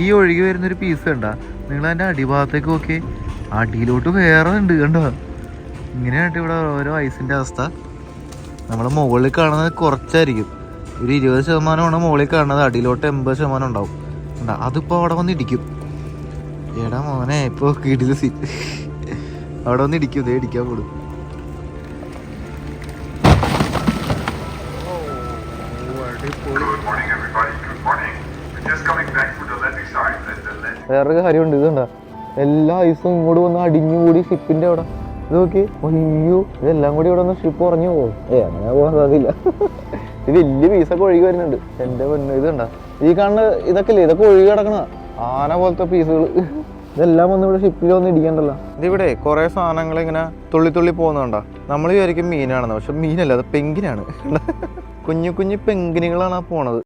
ഈ ഒഴുകി വരുന്നൊരു പീസ് കണ്ട. നിങ്ങൾ അതിന്റെ അടിഭാഗത്തേക്ക് നോക്കി അടിയിലോട്ട് വേറെ ഉണ്ട് കണ്ടോ? ഇങ്ങനെയാണ് ഇവിടെ ഓരോ ഐസിന്റെ അവസ്ഥ. നമ്മൾ മുകളിൽ കാണുന്നത് കുറച്ചായിരിക്കും. ഒരു ഇരുപത് ശതമാനമാണ് മുകളിൽ കാണുന്നത്. അടിയിലോട്ട് എൺപത് ശതമാനം ഉണ്ടാവും. ഉണ്ടാ അതിപ്പോൾ അവിടെ വന്ന് ഇടിക്കും. എടാ മോനെ ഇപ്പോൾ കിടിൽ സി അവിടെ വന്ന് ഇടിക്കും. ഇതേ ഇടിക്കാൻ കൂടും Good morning, everybody. Good morning. വേറൊരു കാര്യമുണ്ട് ഇതുണ്ടോ? എല്ലാ ഐസും ഇങ്ങോട്ട് വന്ന് അടിഞ്ഞുകൂടി ഷിപ്പിന്റെ അവിടെ. ഇത് നോക്കി. അയ്യോ ഇതെല്ലാം കൂടി ഇവിടെ ഒന്ന് ഷിപ്പ് ഉറഞ്ഞു പോകും ഏ അങ്ങനെ പോകാൻ സാധ്യത ഇത് വലിയ പീസൊക്കെ ഒഴുകി വരുന്നുണ്ട്. എന്റെ പെണ്ണ് ഇത് കണ്ട ഈ കാണുന്ന ഇതൊക്കെ ഇല്ലേ ഇതൊക്കെ ഒഴുകി കിടക്കണ ആന പോലത്തെ പീസുകൾ ഇതെല്ലാം വന്ന് ഇവിടെ ഷിപ്പിൽ വന്ന് ഇടിക്കണ്ടല്ലോ. ഇതിവിടെ കുറെ സാധനങ്ങൾ ഇങ്ങനെ തുള്ളി തുള്ളി പോകുന്നുണ്ടോ? നമ്മൾ വിചാരിക്കും മീനാണെന്ന്. പക്ഷെ മീനല്ല അത് പെങ്കിനാണ്. കുഞ്ഞു കുഞ്ഞു പെങ്കിനുകളാണ് ആ പോണത്.